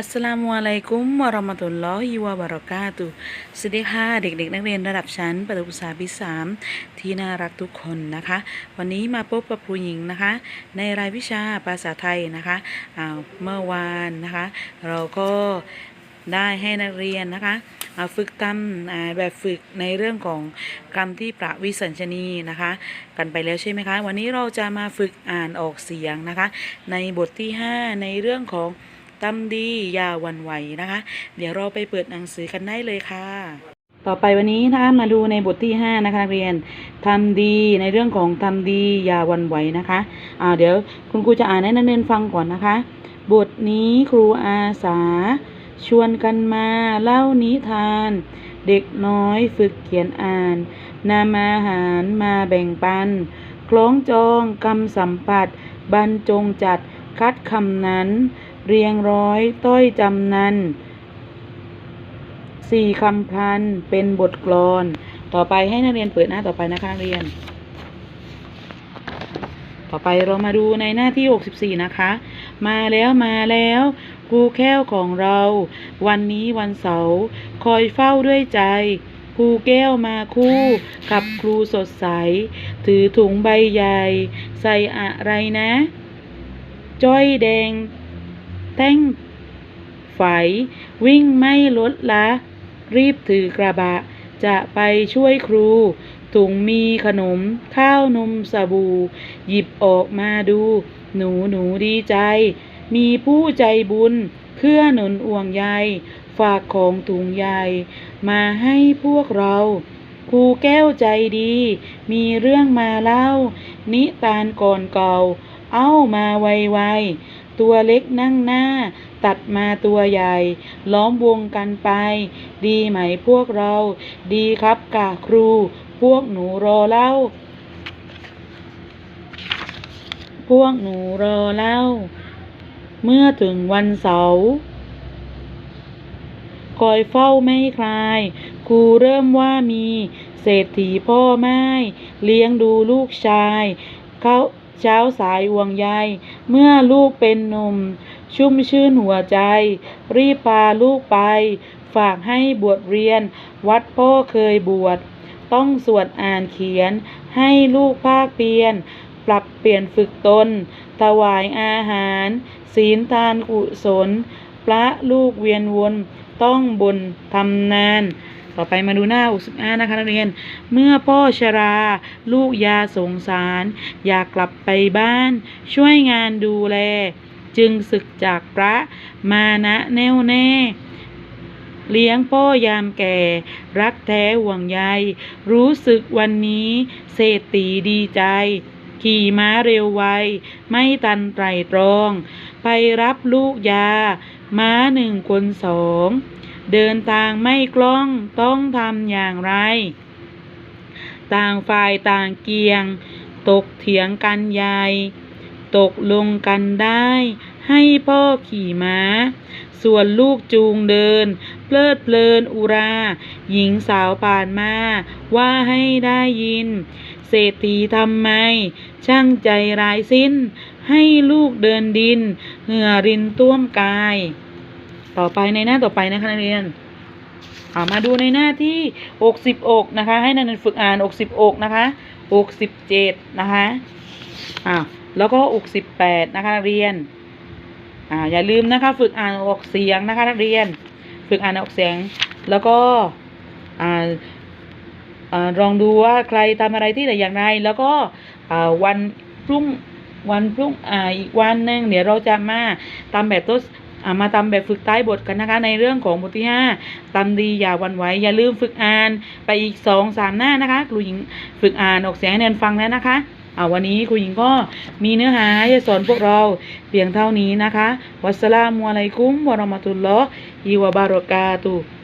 อัสสลามุอะลัยกุมวะราะมะตุลลอฮิวะบะเราะกาตุสวัสดีค่ะเด็กๆ นักเรียนระดับชั้นประถมศึกษาปีสามที่น่ารักทุกคนนะคะ วันนี้มาพบกับครูหญิงนะคะ ในรายวิชาภาษาไทยนะคะเมื่อวานนะคะ เราก็ได้ให้นักเรียนนะคะอ่าฝึกทำแบบฝึกในเรื่องของคำที่ประวิสัญชนีนะคะ กันไปแล้วใช่ไหมคะ วันนี้เราจะมาฝึกอ่านออกเสียงนะคะ ในบทที่ 5 ในเรื่องของ ตำดี อย่าวันไหวนะคะ เดี๋ยวเราไปเปิดหนังสือกันได้เลยค่ะ ต่อไปวันนี้นะคะมาดูในบทที่ 5 นะคะนักเรียนทำดีในเรื่องของทำดีอย่าวันไหวนะคะอ่าเดี๋ยวคุณครูจะอ่านให้นักเรียนฟังก่อนนะคะ บทนี้ครูอาสา ชวนกันมาเล่านิทาน เด็กน้อยฝึกเขียนอ่านนำอาหารมาแบ่งปัน คล้องจองกำสัมปัตบรรจงจัดคัดคำนั้น เรียงร้อย ต้อยจำนันสี่คำพัน เป็นบทกลอน ต่อไปให้นักเรียนเปิดหน้าต่อไปนะคะนักเรียน ต่อไปเรามาดูในหน้าที่ 64 นะคะ มาแล้วมาแล้วครูแก้วของเรา วันนี้วันเสาร์คอยเฝ้าด้วยใจครูแก้วมาคู่กับครูสดใส ถือถุงใบใหญ่ ใส่อะไรนะ จ้อยแดง แท่งไฝวิ่งไม่ลดละ รีบถือกระบะ จะไปช่วยครู ถุงมีขนมข้าวนมสบู่ หยิบออกมาดู หนูหนูดีใจ มีผู้ใจบุญเพื่อหนุนอ่วงใยฝากของถุงใหญ่มาให้พวกเราครูแก้วใจดี มีเรื่องมาเล่า นิทานก่อนเก่า เอามาไวๆ ตัวเล็กนั่งหน้า ตัดมาตัวใหญ่ ล้อมวงกันไป ดีไหมพวกเรา ดีครับกะครู พวกหนูรอเล่า พวกหนูรอเล่า เมื่อถึงวันเสาร์คอยเฝ้าไม่คลายครูเริ่มว่ามีเศรษฐีพ่อไม้เลี้ยงดูลูกชาย เขาเช้าสายห่วงใย เมื่อลูกเป็นหนุ่ม ชุ่มชื่นหัวใจ รีบพาลูกไป ฝากให้บวชเรียน วัดพ่อเคยบวช ต้องสวดอ่านเขียน ให้ลูกภาคเปลี่ยน ปรับเปลี่ยนฝึกตน ถวายอาหาร ศีลทานกุศล พระลูกเวียนวน ต้องบนทำนาน ต่อไปมาดูหน้า 65 นะคะนักเรียน เมื่อพ่อชรา ลูกยาสงสาร อยากกลับไปบ้าน ช่วยงานดูแล จึงศึกจากพระมานะแน่วแน่เลี้ยงพ่อยามแก่ รักแท้ห่วงใย รู้สึกวันนี้เศรษฐีดีใจ ขี่ม้าเร็วไว ไม่ตันไตรตรอง ไปรับลูกยา ม้าหนึ่งคนสอง เดินทางไม่คล่องต้องทำอย่างไร ต่างฝ่ายต่างเกียง ตกเถียงกันใหญ่ตกลงกันได้ ให้พ่อขี่ม้า ส่วนลูกจูงเดิน เพลิดเพลินอุรา หญิงสาวผ่านมา ว่าให้ได้ยิน เศรษฐีทำไม ช่างใจร้ายสิ้น ให้ลูกเดินดิน เหงื่อรินต้วมกาย ต่อไปในหน้าต่อไปนะคะนักเรียนเอามาดูในหน้าที่60อกนะคะ ให้นักเรียนฝึกอ่าน60อกนะคะ67นะคะอ้าวแล้วก็68นะคะนักเรียนอ่าอย่าลืมนะคะ ฝึกอ่านออกเสียงนะคะนักเรียน ฝึกอ่านออกเสียง แล้วก็อ่าอ่าลองดูว่าใครทำอะไรที่ไหนอย่างไร แล้วก็อ่าวันพรุ่งวันพรุ่งอ่าอีกวันหนึ่งเดี๋ยวเราจะมาตาแบบทดอ่า มาตาแบบฝึกใต้บทกันนะคะ ในเรื่องของบทที่ห้าตาดีอย่าวันไหวอย่าลืมฝึกอ่านไปอีกสองสามหน้านะคะครูหญิงฝึกอ่านออกเสียงให้เรียนฟังแล้วนะคะเอาวันนี้ครูหญิงก็มีเนื้อหาจะสอนพวกเราเพียงเท่านี้นะคะ วัสสลามุอะลัยกุมวะราะมะตุลลอฮิวะบารอกาตุ